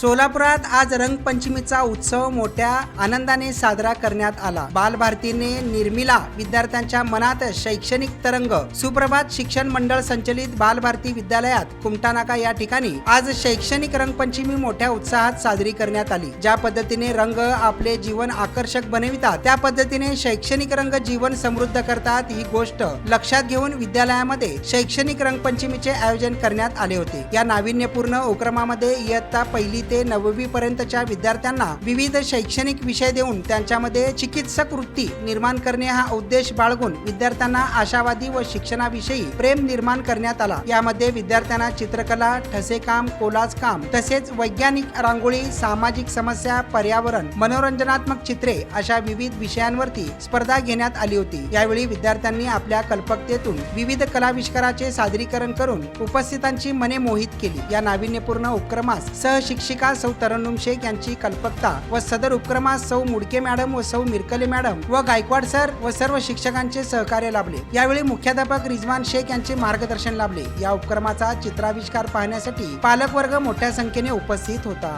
सोलापुरात आज रंगपंचमीचा उत्सव मोठ्या आनंदाने साजरा करण्यात आला. बालभारतीने निर्मिला विद्यार्थ्यांच्या मनात शैक्षणिक तरंग. सुप्रभात शिक्षण मंडळ संचलित बालभारती विद्यालयात कुमटानाका या ठिकाणी आज शैक्षणिक रंगपंचमी मोठ्या उत्साहात साजरी करण्यात आली. ज्या पद्धतीने रंग आपले जीवन आकर्षक बनवितात त्या पद्धतीने शैक्षणिक रंग जीवन समृद्ध करतात ही गोष्ट लक्षात घेऊन विद्यालयामध्ये शैक्षणिक रंगपंचमीचे आयोजन करण्यात आले होते. या नाविन्यपूर्ण उपक्रमामध्ये इयत्ता पहिली ते नववी पर्यंतच्या विद्यार्थ्यांना विविध शैक्षणिक विषय देऊन त्यांच्यामध्ये चिकित्सक वृत्ती निर्माण करणे हा उद्देश बाळगून विद्यार्थ्यांना आशावादी व शिक्षणाविषयी प्रेम निर्माण करण्यात आला. यामध्ये विद्यार्थ्यांना चित्रकला ठसेकाम कोलाज काम तसेच वैज्ञानिक रांगोळी सामाजिक समस्या पर्यावरण मनोरंजनात्मक चित्रे अशा विविध विषयांवरती स्पर्धा घेण्यात आली होती. यावेळी विद्यार्थ्यांनी आपल्या कल्पकतेतून विविध कलाविष्काराचे सादरीकरण करून उपस्थितांची मने मोहित केली. या नाविन्यपूर्ण उपक्रमास सहशिक्षिका सौ तरन्नुम शेख यांची कल्पकता व सदर उपक्रमास सौ मुडके मॅडम व सौ मिरकले मॅडम व गायकवाड सर व सर्व शिक्षकांचे सहकार्य लाभले. यावेळी मुख्याध्यापक रिजवान शेख यांचे मार्गदर्शन लाभले. या उपक्रमाचा चित्राविष्कार पाहण्यासाठी पालकवर्ग मोठ्या संख्येने उपस्थित होता.